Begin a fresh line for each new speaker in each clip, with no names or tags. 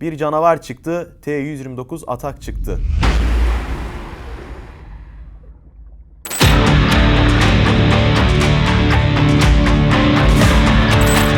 Bir canavar çıktı, T-129 atak çıktı.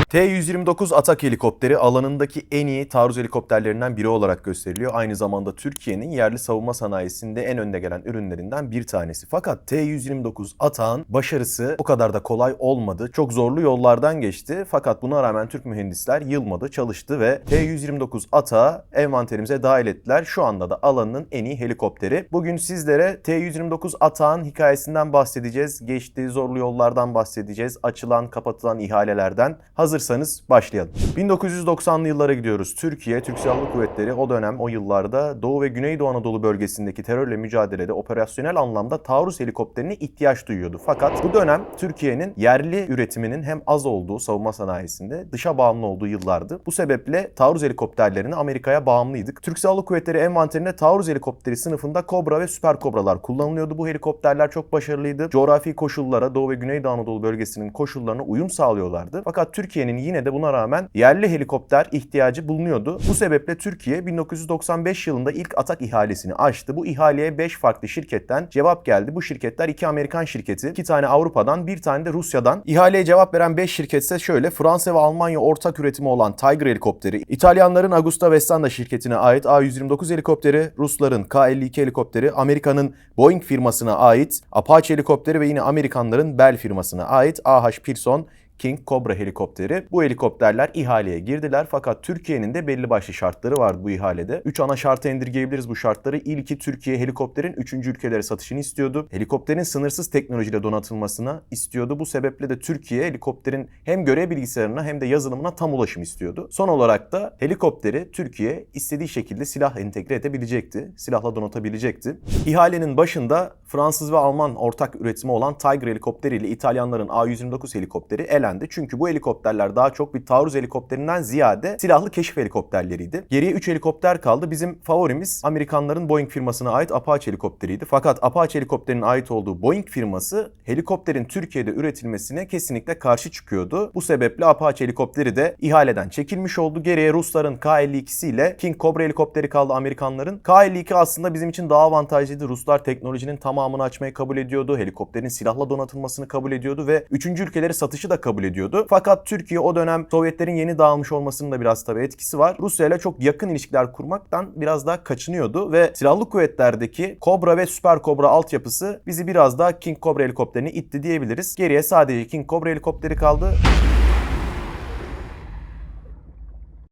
T-129 atak helikopteri alanındaki en iyi taarruz helikopterlerinden biri olarak gösteriliyor. Aynı zamanda Türkiye'nin yerli savunma sanayisinde en önde gelen ürünlerinden bir tanesi. Fakat T-129 atağın başarısı o kadar da kolay olmadı. Çok zorlu yollardan geçti. Fakat buna rağmen Türk mühendisler yılmadı, çalıştı ve T-129 atağı envanterimize dahil ettiler. Şu anda da alanının en iyi helikopteri. Bugün sizlere T-129 atağın hikayesinden bahsedeceğiz. Geçtiği zorlu yollardan bahsedeceğiz. Açılan, kapatılan ihalelerden. Hazırsanız başlayalım. 1990'lı yıllara gidiyoruz. Türkiye, Türk Silahlı Kuvvetleri o dönem, o yıllarda Doğu ve Güneydoğu Anadolu bölgesindeki terörle mücadelede operasyonel anlamda taarruz helikopterine ihtiyaç duyuyordu. Fakat bu dönem Türkiye'nin yerli üretiminin hem az olduğu savunma sanayisinde dışa bağımlı olduğu yıllardı. Bu sebeple taarruz helikopterlerini Amerika'ya bağımlıydık. Türk Silahlı Kuvvetleri envanterinde taarruz helikopteri sınıfında Kobra ve Süper Kobralar kullanılıyordu. Bu helikopterler çok başarılıydı. Coğrafi koşullara, Doğu ve Güneydoğu Anadolu bölgesinin koşullarına uyum sağlıyorlardı. Fakat Türkiye'nin yine de buna rağmen yerli helikopter ihtiyacı bulunuyordu. Bu sebeple Türkiye 1995 yılında ilk atak ihalesini açtı. Bu ihaleye 5 farklı şirketten cevap geldi. Bu şirketler 2 Amerikan şirketi, 2 tane Avrupa'dan, 1 tane de Rusya'dan. İhaleye cevap veren 5 şirket ise şöyle. Fransa ve Almanya ortak üretimi olan Tiger helikopteri, İtalyanların Augusta Westanda şirketine ait A129 helikopteri, Rusların K-52 helikopteri, Amerika'nın Boeing firmasına ait Apache helikopteri ve yine Amerikanların Bell firmasına ait AH Pearson King Cobra helikopteri. Bu helikopterler ihaleye girdiler fakat Türkiye'nin de belli başlı şartları vardı bu ihalede. 3 ana şarta indirgeyebiliriz bu şartları. İlki Türkiye helikopterin 3. ülkelere satışını istiyordu. Helikopterin sınırsız teknolojiyle donatılmasını istiyordu. Bu sebeple de Türkiye helikopterin hem görev bilgisayarına hem de yazılımına tam ulaşım istiyordu. Son olarak da helikopteri Türkiye istediği şekilde silah entegre edebilecekti. Silahla donatabilecekti. İhalenin başında Fransız ve Alman ortak üretimi olan Tiger helikopteri ile İtalyanların A129 helikopteri elendi. Çünkü bu helikopterler daha çok bir taarruz helikopterinden ziyade silahlı keşif helikopterleriydi. Geriye 3 helikopter kaldı. Bizim favorimiz Amerikanların Boeing firmasına ait Apache helikopteriydi. Fakat Apache helikopterinin ait olduğu Boeing firması helikopterin Türkiye'de üretilmesine kesinlikle karşı çıkıyordu. Bu sebeple Apache helikopteri de ihaleden çekilmiş oldu. Geriye Rusların K-52'si ile King Cobra helikopteri kaldı Amerikanların. K-52 aslında bizim için daha avantajlıydı. Ruslar teknolojinin tamamını açmayı kabul ediyordu. Helikopterin silahla donatılmasını kabul ediyordu ve 3. ülkelere satışı da kabul ediyordu. Fakat Türkiye o dönem Sovyetlerin yeni dağılmış olmasının da biraz tabii etkisi var. Rusya ile çok yakın ilişkiler kurmaktan biraz daha kaçınıyordu ve silahlı kuvvetlerdeki Cobra ve Süper Cobra altyapısı bizi biraz daha King Cobra helikopterini itti diyebiliriz. Geriye sadece King Cobra helikopteri kaldı.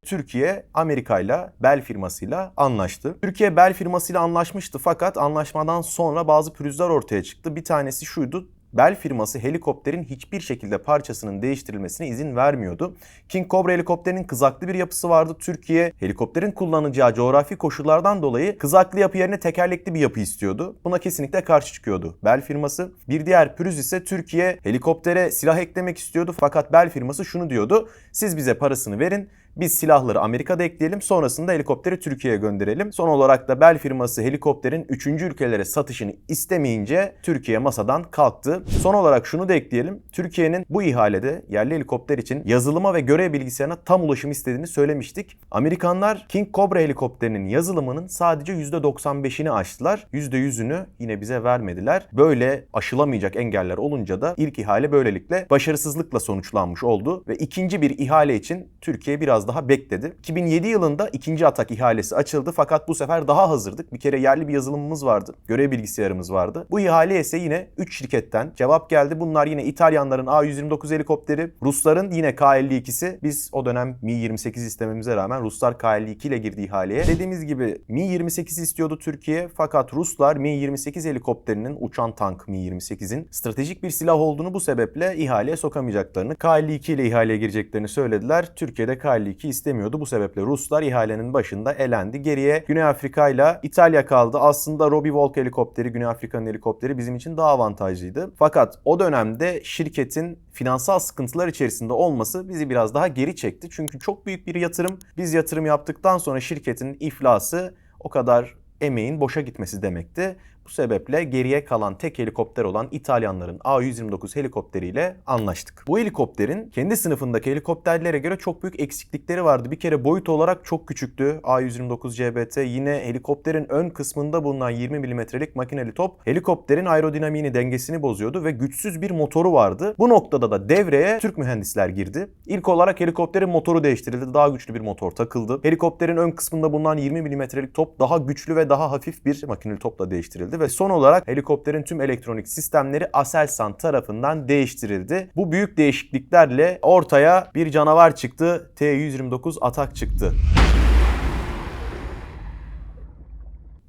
Türkiye Amerika ile Bell firmasıyla anlaştı. Türkiye Bell firmasıyla anlaşmıştı fakat anlaşmadan sonra bazı pürüzler ortaya çıktı. Bir tanesi şuydu. Bell firması helikopterin hiçbir şekilde parçasının değiştirilmesine izin vermiyordu. King Cobra helikopterinin kızaklı bir yapısı vardı. Türkiye helikopterin kullanacağı coğrafi koşullardan dolayı kızaklı yapı yerine tekerlekli bir yapı istiyordu. Buna kesinlikle karşı çıkıyordu Bell firması. Bir diğer pürüz ise Türkiye helikoptere silah eklemek istiyordu fakat Bell firması şunu diyordu. Siz bize parasını verin biz silahları Amerika'da ekleyelim sonrasında helikopteri Türkiye'ye gönderelim. Son olarak da Bell firması helikopterin 3. ülkelere satışını istemeyince Türkiye masadan kalktı. Son olarak şunu da ekleyelim. Türkiye'nin bu ihalede yerli helikopter için yazılıma ve görev bilgisayarına tam ulaşım istediğini söylemiştik. Amerikanlar King Cobra helikopterinin yazılımının sadece %95'ini aştılar. %100'ünü yine bize vermediler. Böyle aşılamayacak engeller olunca da ilk ihale böylelikle başarısızlıkla sonuçlanmış oldu ve ikinci bir ihale için Türkiye biraz daha bekledi. 2007 yılında ikinci atak ihalesi açıldı fakat bu sefer daha hazırdık. Bir kere yerli bir yazılımımız vardı. Görev bilgisayarımız vardı. Bu ihale ise yine 3 şirketten cevap geldi. Bunlar yine İtalyanların A129 helikopteri, Rusların yine K-52'si. Biz o dönem Mi-28 istememize rağmen Ruslar K-52 ile girdi ihaleye. Dediğimiz gibi Mi-28 istiyordu Türkiye fakat Ruslar Mi-28 helikopterinin uçan tank Mi-28'in stratejik bir silah olduğunu bu sebeple ihaleye sokamayacaklarını, K-52 ile ihaleye gireceklerini söylediler. Türkiye'de K-52 istemiyordu. Bu sebeple Ruslar ihalenin başında elendi. Geriye Güney Afrika ile İtalya kaldı. Aslında Robbie Walk helikopteri, Güney Afrika'nın helikopteri bizim için daha avantajlıydı. Fakat o dönemde şirketin finansal sıkıntılar içerisinde olması bizi biraz daha geri çekti. Çünkü çok büyük bir yatırım. Biz yatırım yaptıktan sonra şirketin iflası o kadar emeğin boşa gitmesi demekti. Bu sebeple geriye kalan tek helikopter olan İtalyanların A129 helikopteriyle anlaştık. Bu helikopterin kendi sınıfındaki helikopterlere göre çok büyük eksiklikleri vardı. Bir kere boyut olarak çok küçüktü A129 CBT. Yine helikopterin ön kısmında bulunan 20 milimetrelik makineli top helikopterin aerodinamiğini dengesini bozuyordu ve güçsüz bir motoru vardı. Bu noktada da devreye Türk mühendisler girdi. İlk olarak helikopterin motoru değiştirildi. Daha güçlü bir motor takıldı. Helikopterin ön kısmında bulunan 20 milimetrelik top daha güçlü ve daha hafif bir makineli topla değiştirildi ve son olarak helikopterin tüm elektronik sistemleri Aselsan tarafından değiştirildi. Bu büyük değişikliklerle ortaya bir canavar çıktı. T-129 Atak çıktı.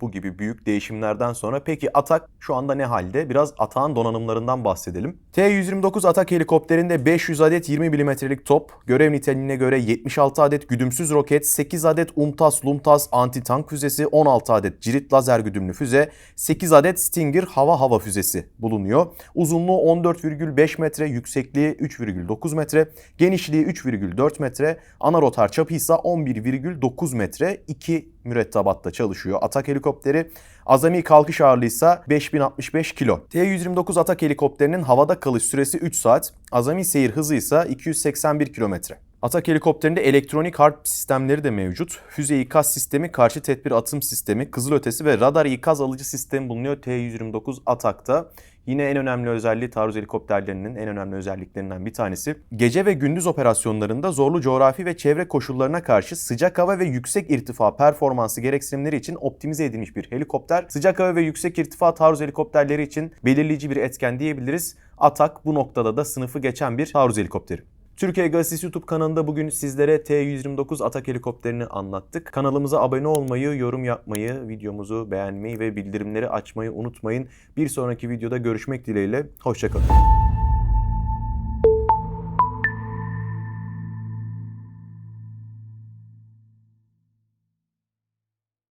Bu gibi büyük değişimlerden sonra peki Atak şu anda ne halde? Biraz Atak'ın donanımlarından bahsedelim. T-129 Atak helikopterinde 500 adet 20 milimetrelik top, görev niteliğine göre 76 adet güdümsüz roket, 8 adet UMTAS Lumtas anti-tank füzesi, 16 adet cirit lazer güdümlü füze, 8 adet Stinger hava hava füzesi bulunuyor. Uzunluğu 14,5 metre, yüksekliği 3,9 metre, genişliği 3,4 metre, ana rotar çapı ise 11,9 metre. 2 mürettebatta çalışıyor. Atak helikopteri azami kalkış ağırlığı ise 5065 kilo. T-129 Atak helikopterinin havada kalış süresi 3 saat, azami seyir hızı ise 281 kilometre. Atak helikopterinde elektronik harp sistemleri de mevcut. Füze ikaz sistemi, karşı tedbir atım sistemi, kızılötesi ve radar ikaz alıcı sistemi bulunuyor T-129 Atak'ta. Yine en önemli özelliği taarruz helikopterlerinin en önemli özelliklerinden bir tanesi. Gece ve gündüz operasyonlarında zorlu coğrafi ve çevre koşullarına karşı sıcak hava ve yüksek irtifa performansı gereksinimleri için optimize edilmiş bir helikopter. Sıcak hava ve yüksek irtifa taarruz helikopterleri için belirleyici bir etken diyebiliriz. Atak bu noktada da sınıfı geçen bir taarruz helikopteri. Türkiye Gazetesi YouTube kanalında bugün sizlere T-129 Atak helikopterini anlattık. Kanalımıza abone olmayı, yorum yapmayı, videomuzu beğenmeyi ve bildirimleri açmayı unutmayın. Bir sonraki videoda görüşmek dileğiyle. Hoşçakalın.